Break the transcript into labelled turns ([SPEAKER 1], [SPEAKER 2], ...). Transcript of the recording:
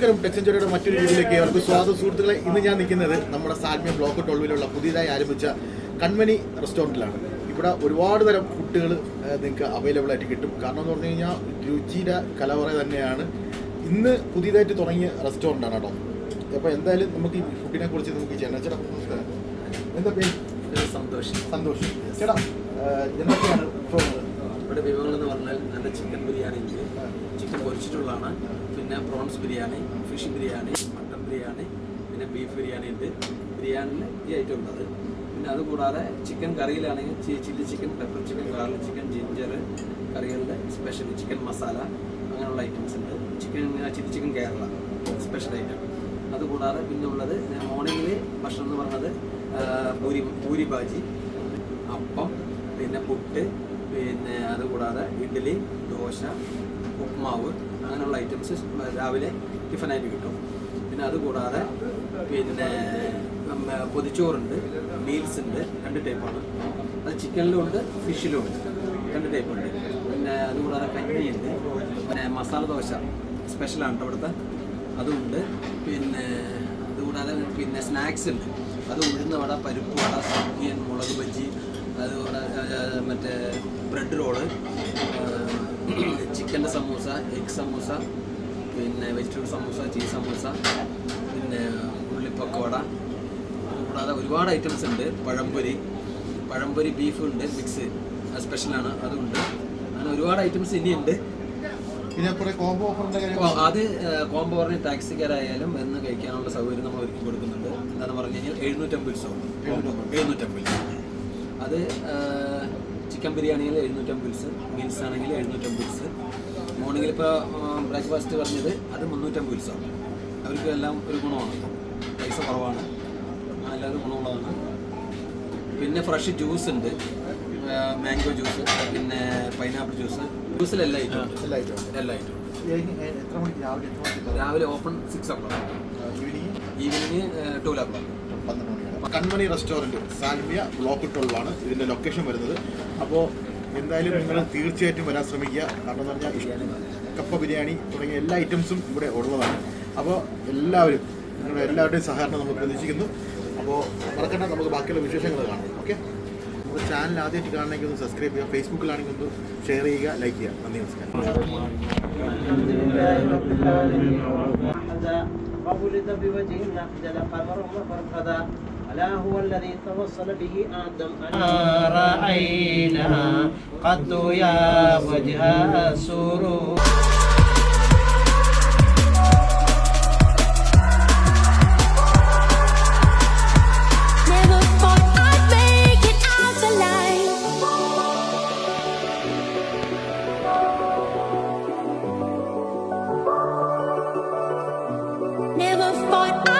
[SPEAKER 1] നമസ്കാരം. ടെക്സഞ്ചറിയുടെ മറ്റൊരു വീഡിയോയിലേക്ക് അവർക്ക് സ്വാഗതം. സുഹൃത്തുക്കളെ ഇന്ന് ഞാൻ നിൽക്കുന്നത് നമ്മുടെ സാൽമ്യ ബ്ലോക്ക് ടോൾവിലുള്ള പുതിയതായി ആരംഭിച്ച കൺമണി റെസ്റ്റോറന്റിലാണ് ഇവിടെ ഒരുപാട് തരം ഫുഡുകൾ നിങ്ങൾക്ക് അവൈലബിൾ ആയിട്ട് കിട്ടും. കാരണം എന്ന് പറഞ്ഞു കഴിഞ്ഞാൽ രുചിയുടെ കലവറ തന്നെയാണ്. ഇന്ന് പുതിയതായിട്ട് തുടങ്ങിയ റെസ്റ്റോറന്റ് ആണ് കേട്ടോ. അപ്പോൾ എന്തായാലും നമുക്ക് ഈ ഫുഡിനെ കുറിച്ച് നമുക്ക് ചെയ്യണം ചേട്ടാ നമസ്കാരം. എന്താ പേര്?
[SPEAKER 2] സന്തോഷം.
[SPEAKER 1] സന്തോഷം. ചേട്ടാ എന്തൊക്കെയാണ്
[SPEAKER 2] ഇവിടെ വിഭവങ്ങൾ എന്ന് പറഞ്ഞാൽ നല്ല ചിക്കൻ ബിരിയാണി ഉണ്ട്. ചിക്കൻ പൊരിച്ചിട്ടുള്ളതാണ്. പിന്നെ prawns biryani fish biryani mutton biryani പിന്നെ ബീഫ് ബിരിയാണി ഉണ്ട്. ബിരിയാണിയിൽ ഈ ഐറ്റം ഉള്ളത്. പിന്നെ അതുകൂടാതെ chicken കറിയിലാണെങ്കിൽ chilli chicken pepper chicken garlic chicken ginger കറികളുടെ special chicken masala അങ്ങനെയുള്ള ഐറ്റംസ് ഉണ്ട്. Chicken chilli chicken Kerala special item അതുകൂടാതെ പിന്നെ ഉള്ളത് മോർണിംഗിൽ ഭക്ഷണം എന്ന് പറഞ്ഞത് പൂരി പൂരി ബാജി അപ്പം പിന്നെ പുട്ട് പിന്നെ അതുകൂടാതെ ഇഡ്ഡലി ദോശ ഉപ്മാവ് അങ്ങനെയുള്ള ഐറ്റംസ് രാവിലെ ടിഫനായിട്ട് കിട്ടും. പിന്നെ അതുകൂടാതെ പിന്നെ പൊതിച്ചോറുണ്ട് മീൽസ് ഉണ്ട് രണ്ട് ടൈപ്പാണ് അത് ചിക്കനിലും ഉണ്ട് ഫിഷിലും ഉണ്ട് രണ്ട് ടൈപ്പ് ഉണ്ട്. പിന്നെ അതുകൂടാതെ കഞ്ഞിയുണ്ട് പിന്നെ മസാല ദോശ സ്പെഷ്യലാണ് അവിടുത്തെ. അതുമുണ്ട് പിന്നെ അതുകൂടാതെ പിന്നെ സ്നാക്സ് ഉണ്ട്. അത് ഉഴുന്ന വട പരിപ്പ് വട സബ്ജിയൻ മുളക് ബജ്ജി ആ, മറ്റേ ബ്രെഡ് റോൾ ചിക്കന്റെ സമൂസ എഗ് സമൂസ പിന്നെ വെജിറ്റബിൾ സമൂസ ചീസ് സമൂസ പിന്നെ ഉള്ളി ഉള്ളിപ്പക്കോട കൂടാതെ ഒരുപാട് ഐറ്റംസ് ഉണ്ട്. പഴംപൊരി പഴംപൊരി ബീഫ് ഉണ്ട് മിക്സ് സ്പെഷ്യലാണ് അതുണ്ട്. അങ്ങനെ ഒരുപാട് ഐറ്റംസ് ഇനിയുണ്ട്.
[SPEAKER 1] പിന്നെ കുറേ കോംബോ ഓഫറിന്റെ കാര്യം
[SPEAKER 2] അത് കോംബോ പറഞ്ഞ് ടാക്സിക്കാരായാലും എന്ന് കഴിക്കാനുള്ള സൗകര്യം നമ്മൾ ഒരുക്കി കൊടുക്കുന്നുണ്ട്. എന്താണെന്ന് പറഞ്ഞു കഴിഞ്ഞാൽ എഴുന്നൂറ്റമ്പത് സോ എഴുന്നൂറ്റമ്പത്. അത് ചിക്കൻ ബിരിയാണിയിൽ എഴുന്നൂറ്റമ്പത് മീൽസ് ആണെങ്കിൽ എഴുന്നൂറ്റമ്പത് മോർണിംഗിൽ ഇപ്പോൾ ബ്രേക്ക്ഫാസ്റ്റ് പറഞ്ഞത് അത് മുന്നൂറ്റമ്പത് ആണ്. അവർക്ക് എല്ലാം ഒരു ഗുണമാണ്. പൈസ കുറവാണ്. എല്ലാവരും ഗുണമുള്ളതാണ്. പിന്നെ ഫ്രഷ് ജ്യൂസ് ഉണ്ട്. മാംഗോ ജ്യൂസ് പിന്നെ പൈനാപ്പിൾ ജ്യൂസ് ജ്യൂസിലെല്ലാം ഐറ്റം
[SPEAKER 1] എല്ലാ
[SPEAKER 2] ഐറ്റം
[SPEAKER 1] എത്ര മണിക്ക് രാവിലെ എത്ര മണിക്ക്
[SPEAKER 2] രാവിലെ open six o'clock
[SPEAKER 1] evening
[SPEAKER 2] evening two o'clock
[SPEAKER 1] പന്ത്രണ്ട് മണിയാണ്. കൺമണി റെസ്റ്റോറന്റ് സാൽമിയ ബ്ലോക്ക് ട്വൽവാണ് ഇതിന്റെ ലൊക്കേഷൻ വരുന്നത്. അപ്പോൾ എന്തായാലും നിങ്ങൾ തീർച്ചയായിട്ടും വരാൻ ശ്രമിക്കുക. കാരണം എന്ന് പറഞ്ഞാൽ കപ്പ ബിരിയാണി തുടങ്ങിയ എല്ലാ ഐറ്റംസും ഇവിടെ ഉള്ളതാണ്. അപ്പോൾ എല്ലാവരും നിങ്ങളുടെ എല്ലാവരുടെയും സഹകരണം നമ്മൾ പ്രതീക്ഷിക്കുന്നു. അപ്പോൾ മറക്കണ്ട നമുക്ക് ബാക്കിയുള്ള വിശേഷങ്ങൾ കാണാം. ഓക്കെ നമ്മുടെ ചാനൽ ആദ്യമായിട്ട് കാണണമെങ്കിൽ ഒന്ന് സബ്സ്ക്രൈബ് ചെയ്യുക. ഫേസ്ബുക്കിലാണെങ്കിൽ ഒന്ന് ഷെയർ ചെയ്യുക ലൈക്ക് ചെയ്യുക. നന്ദി നമസ്കാരം.
[SPEAKER 3] فولد بوجه نخجل قمره فرقدا ألا هو الذي توصل به آدم أنا رأينا قد يا وجه
[SPEAKER 4] سرور point.